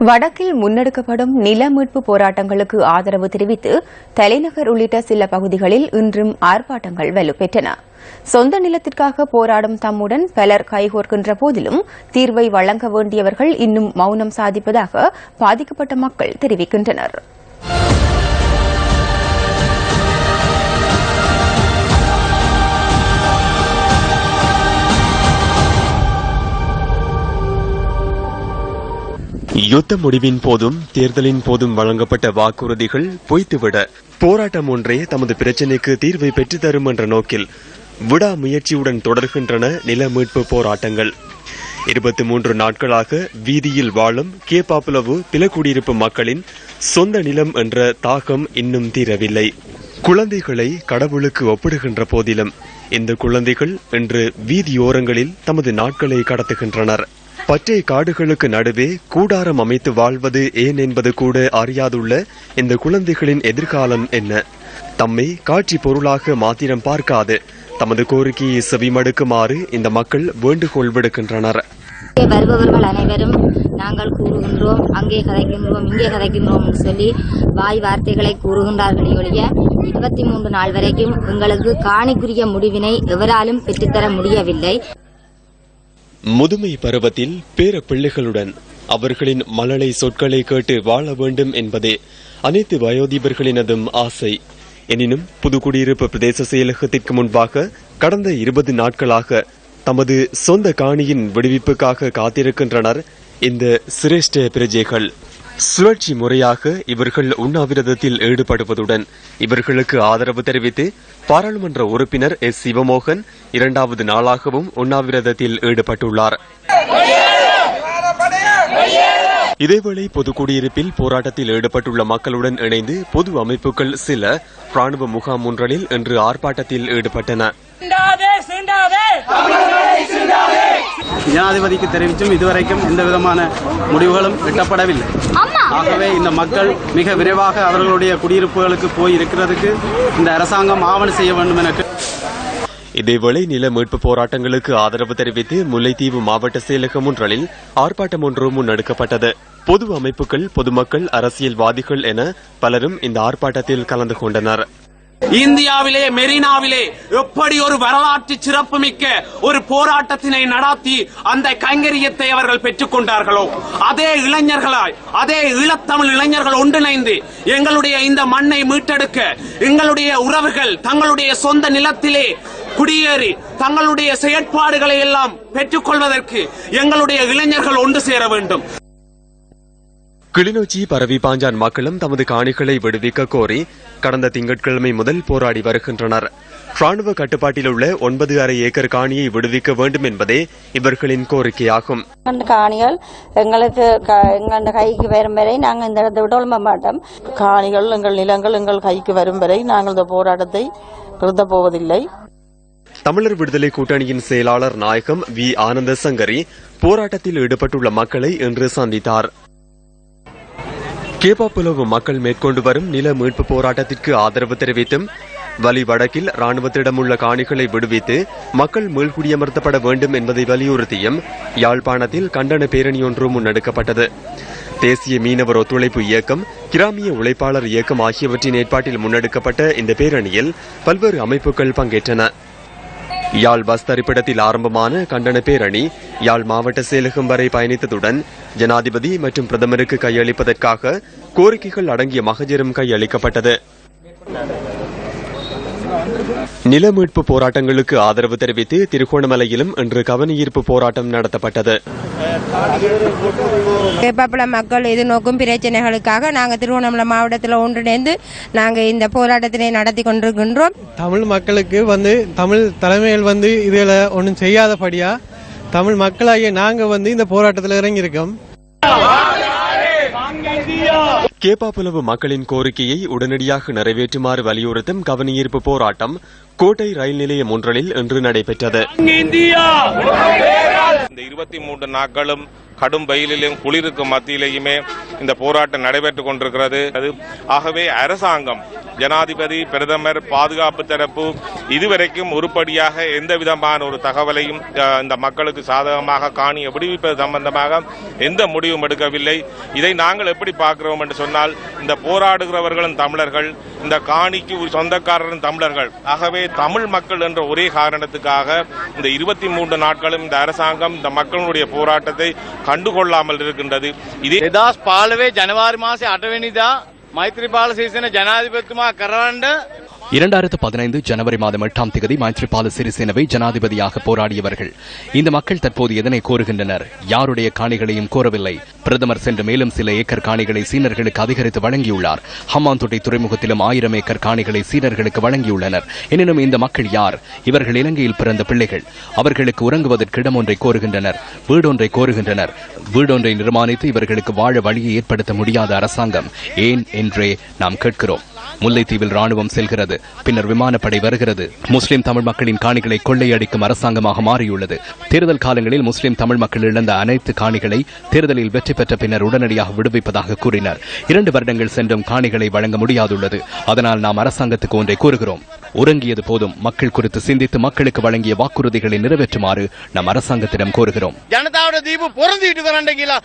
வடக்கில் முன்னெடுக்கப்படும் நில மீட்பு போராட்டங்களுக்கு ஆதரவு தெரிவித்து தலைநகர் உள்ளிட்ட சில பகுதிகளில் இன்றும் ஆர்ப்பாட்டங்கள் வலுப்பெற்றன. சொந்த நிலத்திற்காக போராடும் தம்முடன் பலர் கைகோர்க்கின்ற போதிலும் தீர்வை வழங்க வேண்டியவர்கள் இன்னும் மௌனம் சாதிப்பதாக பாதிக்கப்பட்ட மக்கள் தெரிவிக்கின்றனா் யுத்த முடிவின் போதும் தேர்தலின் போதும் வழங்கப்பட்ட வாக்குறுதிகள் பொய்த்துவிட போராட்டம் ஒன்றே தமது பிரச்சினைக்கு தீர்வை பெற்றுத்தரும் என்ற நோக்கில் விடா முயற்சியுடன் தொடர்கின்றன நில மீட்பு போராட்டங்கள். இருபத்தி மூன்று நாட்களாக வீதியில் வாழும் கேப்பாப்புலவு பிலக்குடியிருப்பு மக்களின் சொந்த நிலம் என்ற தாகம் இன்னும் தீரவில்லை. குழந்தைகளை கடவுளுக்கு ஒப்பிடுகின்ற போதிலும் இந்த குழந்தைகள் இன்று வீதியோரங்களில் தமது நாட்களை கடத்துகின்றனர். பச்சை காடுகளுக்கு நடுவே கூடாரம் அமைத்து வாழ்வது ஏன் என்பது கூட அறியாதுள்ள இந்த குழந்தைகளின் எதிர்காலம் என்ன? தம்மை காட்சி பொருளாக மாத்திரம் பார்க்காது. தமது கோரிக்கையை செவிமடுக்குமாறு இந்த மக்கள் வேண்டுகோள் விடுக்கின்றனர். வருபவர்கள் அனைவரும் நாங்கள் கூறுகின்றோம் அங்கே கதைக்கின்றோம் இங்கே கதைக்கின்றோம் சொல்லி வாய் வார்த்தைகளை கூறுகின்றார்கள் ஒழிய இருபத்தி மூன்று நாள் வரைக்கும் எங்களுக்கு காணிக்குரிய முடிவினை எவராலும் பெற்றுத்தர முடியவில்லை. முதுமை பருவத்தில் பேர பிள்ளைகளுடன் அவர்களின் மழலை சொற்களை கேட்டு வாழ வேண்டும் என்பதே அனைத்து வயோதிபர்களினதும் ஆசை. எனினும் புதுக்குடியிருப்பு பிரதேச செயலகத்திற்கு முன்பாக கடந்த இருபது நாட்களாக தமது சொந்த காணியின் விடுவிப்புக்காக காத்திருக்கின்றனர் இந்த சிரேஷ்ட பிரஜைகள். சுழற்சி முறையாக இவர்கள் உண்ணாவிரதத்தில் ஈடுபடுவதுடன் இவர்களுக்கு ஆதரவு தெரிவித்து பாராளுமன்ற உறுப்பினர் எஸ். சிவமோகன் இரண்டாவது நாளாகவும் உண்ணாவிரதத்தில் ஈடுபட்டுள்ளார். இதேவேளை பொதுக்குடியிருப்பில் போராட்டத்தில் ஈடுபட்டுள்ள மக்களுடன் இணைந்து பொது அமைப்புகள் சில ராணுவ முகாம் ஒன்றலில் இன்று ஆர்ப்பாட்டத்தில் ஈடுபட்டன. ஜனாதிபதிக்கு தெரிவித்தும் இதுவரைக்கும் எந்த விதமான முடிவுகளும் எட்டப்படவில்லை. ஆகவே இந்த மக்கள் மிக விரைவாக அவர்களுடைய குடியிருப்புகளுக்கு போய் இருக்கிறதுக்கு இந்த அரசாங்கம் ஆவணம் செய்ய வேண்டும் என இதேவேளை நில மீட்பு போராட்டங்களுக்கு ஆதரவு தெரிவித்து முல்லைத்தீவு மாவட்ட செயலகம் ஒன்றலில் ஆர்ப்பாட்டம் ஒன்று முன்னெடுக்கப்பட்டது. பொது அமைப்புகள் பொதுமக்கள் அரசியல்வாதிகள் என பலரும் இந்த ஆர்ப்பாட்டத்தில் கலந்து கொண்டனர். இந்தியாவிலே மெரினாவிலே எப்படி ஒரு வரலாற்று சிறப்புமிக்க ஒரு போராட்டத்தினை நடத்தி அந்த கைங்கரியத்தை அவர்கள் பெற்றுக் கொண்டார்களோ அதே இளைஞர்களாய் அதே ஈழத்தமிழ் இளைஞர்கள் ஒன்றிணைந்து எங்களுடைய இந்த மண்ணை மீட்டெடுக்க எங்களுடைய உறவுகள் தங்களுடைய சொந்த நிலத்திலே குடியேறி தங்களுடைய செயற்பாடுகளை எல்லாம் பெற்றுக்கொள்வதற்கு எங்களுடைய இளைஞர்கள் ஒன்று சேர வேண்டும். கிளிநொச்சி பரவி பாஞ்சான் மக்களும் தமது காணிகளை விடுவிக்க கோரி கடந்த திங்கட்கிழமை முதல் போராடி வருகின்றனர். ராணுவ கட்டுப்பாட்டில் உள்ள ஒன்பது அரை ஏக்கர் காணியை விடுவிக்க வேண்டும் என்பதே இவர்களின் கோரிக்கையாகும். காணிகள் எங்களுக்கு க- எங்கள் கைக்கு வரும் வரை நாங்கள் இந்த இடத்தை எழும்ப மாட்டோம். காணிகள் எங்கள் நிலங்கள் எங்கள் கைக்கு வரும் வரை நாங்கள் இந்த போராட்டத்தை நிறுத்தப் போவதில்லை. தமிழர் விடுதலை கூட்டணியின் செயலாளர் நாயகம் வி. ஆனந்த சங்கரி போராட்டத்தில் ஈடுபட்டுள்ள மக்களை இன்று சந்தித்தார். கேப்பாப்புலவு மக்கள் மேற்கொண்டு வரும் நில மீட்பு போராட்டத்திற்கு ஆதரவு தெரிவித்தும் வலி வடக்கில் ராணுவத்திடம் உள்ள காணிகளை விடுவித்து மக்கள் மீள்குடியமர்த்தப்பட வேண்டும் என்பதை வலியுறுத்தியும் யாழ்ப்பாணத்தில் கண்டன பேரணி ஒன்று முன்னெடுக்கப்பட்டது. தேசிய மீனவர் ஒத்துழைப்பு இயக்கம் கிராமிய உழைப்பாளர் இயக்கம் ஆகியவற்றின் ஏற்பாட்டில் முன்னெடுக்கப்பட்ட இந்த பேரணியில் பல்வேறு அமைப்புகள் பங்கேற்றன. யாழ் பஸ் தரிப்பிடத்தில் ஆரம்பமான கண்டன பேரணி யாழ் மாவட்ட செயலகம் வரை பயணித்ததுடன் ஜனாதிபதி மற்றும் பிரதமருக்கு கையளிப்பதற்காக கோரிக்கைகள் அடங்கிய மகஜரும் கையளிக்கப்பட்டது. நில மீட்பு போராட்டங்களுக்கு ஆதரவு தெரிவித்து திருகோணமலையிலும் இன்று கவனஈர்ப்பு போராட்டம் நடத்தப்பட்டது. கேப்பாப்பள மக்கள் எதிர்நோக்கும் பிரச்சனைகளுக்காக நாங்கள் திருவண்ணாமலை மாவட்டத்தில் ஒன்றிணைந்து நாங்கள் இந்த போராட்டத்தினை நடத்தி கொண்டிருக்கின்றோம். தமிழ் மக்களுக்கு வந்து தமிழ் தலைமைகள் வந்து இதில் ஒன்றும் செய்யாதபடியா தமிழ் மக்களாகிய நாங்கள் வந்து இந்த போராட்டத்தில் இறங்கியிருக்கோம். கேப்பாப்புலவு மக்களின் கோரிக்கையை உடனடியாக நிறைவேற்றுமாறு வலியுறுத்தும் கவனஈர்ப்பு போராட்டம் கோட்டை ரயில் நிலையம் ஒன்றலில் இன்று நடைபெற்றது. இந்த இருபத்தி மூன்று நாட்களும் கடும் வெயிலிலும் குளிருக்கு மத்தியிலேயுமே இந்த போராட்டம் நடைபெற்றுக் கொண்டிருக்கிறது. அது ஆகவே அரசாங்கம் ஜனாதிபதி பிரதமர் பாதுகாப்பு தரப்பு இதுவரைக்கும் உருப்படியாக எந்த விதமான ஒரு தகவலையும் அஹ், இந்த மக்களுக்கு சாதகமாக காணியை விடுவிப்பது சம்பந்தமாக எந்த முடிவும் எடுக்கவில்லை இதை நாங்கள் எப்படி பார்க்கிறோம் என்று சொன்னால் இந்த போராடுகிறவர்களும் தமிழர்கள் இந்த காணிக்கு ஒரு சொந்தக்காரரும் தமிழர்கள் ஆகவே தமிழ் மக்கள் என்ற ஒரே காரணத்துக்காக இந்த இருபத்தி மூன்று நாட்களும் இந்த அரசாங்கம் இந்த மக்களுடைய போராட்டத்தை கண்டுகொள்ளாமல் இருக்கின்றது இதே දෙදස් පාලවේ ජනවාරි මාසේ අටවැනිදා මෛත්‍රපාල සේසන ජනාධිපත්තුමා කරන්න இரண்டாயிரத்து பதினைந்து ஜனவரி மாதம் எட்டாம் தேதி மைத்ரிபால சிறிசேனவை ஜனாதிபதியாக போராடியவர்கள். இந்த மக்கள் தற்போது எதனை கோருகின்றனர்? யாருடைய காணிகளையும் கோரவில்லை. பிரதமர் சென்று மேலும் சில ஏக்கர் காணிகளை சீனர்களுக்கு அதிகரித்து வழங்கியுள்ளார். ஹம்மாந்தோட்டை துறைமுகத்திலும் ஆயிரம் ஏக்கர் காணிகளை சீனர்களுக்கு வழங்கியுள்ளனர். எனினும் இந்த மக்கள் யார்? இவர்கள் இலங்கையில் பிறந்த பிள்ளைகள். அவர்களுக்கு உறங்குவதற்கு இடம் ஒன்றை கோருகின்றனர். வீடொன்றை கோருகின்றனர். வீடொன்றை நிர்மாணித்து இவர்களுக்கு வாழ வழியை ஏற்படுத்த முடியாத அரசாங்கம். ஏன் என்றே நாம் கேட்கிறோம். முல்லைத்தீவில் ராணுவம் செல்கிறது. பின்னர் விமானப்படை வருகிறது. முஸ்லிம் தமிழ் மக்களின் காணிகளை கொள்ளையடிக்கும் அரசாங்கமாக மாறியுள்ளது. தேர்தல் காலங்களில் முஸ்லிம் தமிழ் மக்கள் இழந்த அனைத்து காணிகளை தேர்தலில் வெற்றி பெற்ற பின்னர் உடனடியாக விடுவிப்பதாக கூறினர். இரண்டு வருடங்கள் சென்றும் காணிகளை வழங்க முடியாதுள்ளது. அதனால் நாம் அரசாங்கத்துக்கு ஒன்றை கூறுகிறோம். உறங்கியது போதும். மக்கள் குறித்து சிந்தித்து மக்களுக்கு வழங்கிய வாக்குறுதிகளை நிறைவேற்றுமாறு நம் அரசாங்கத்திடம் கோருகிறோம். ஜனதாவோட தீபு பொருந்திட்டு வரண்டீங்களா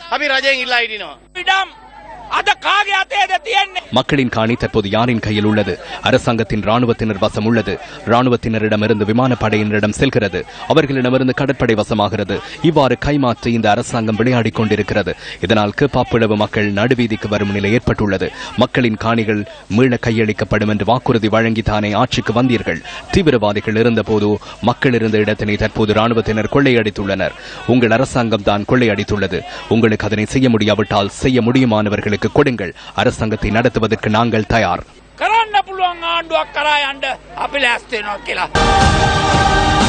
மக்களின் காணி தற்போது யாரின் கையில் உள்ளது? அரசாங்கத்தின் ராணுவத்தினர் வசம் உள்ளது. ராணுவத்தினரிடமிருந்து விமானப்படையினரிடம் செல்கிறது. அவர்களிடமிருந்து கடற்படை வசமாகிறது. இவ்வாறு கைமாற்றி இந்த அரசாங்கம் விளையாடிக் கொண்டிருக்கிறது. இதனால் கேப்பாப்பிளவு மக்கள் நடுவீதிக்கு வரும் நிலை ஏற்பட்டுள்ளது. மக்களின் காணிகள் மீள கையளிக்கப்படும் என்று வாக்குறுதி வழங்கி தானே ஆட்சிக்கு வந்தீர்கள். தீவிரவாதிகள் இருந்தபோது மக்கள் இருந்த இடத்தினை தற்போது ராணுவத்தினர் கொள்ளையடித்துள்ளனர். உங்கள் அரசாங்கம் தான் கொள்ளையடித்துள்ளது. உங்களுக்கு அதனை செய்ய முடியாவிட்டால் செய்ய முடியுமானவர்களுக்கு கொடுங்கள் அரசாங்கத்தை நடத்துவதற்கு நாங்கள் தயார் කරන්න පුළුවන් ආණ්ඩුවක් කරා යන්න අපි ලෑස්ති වෙනවා කියලා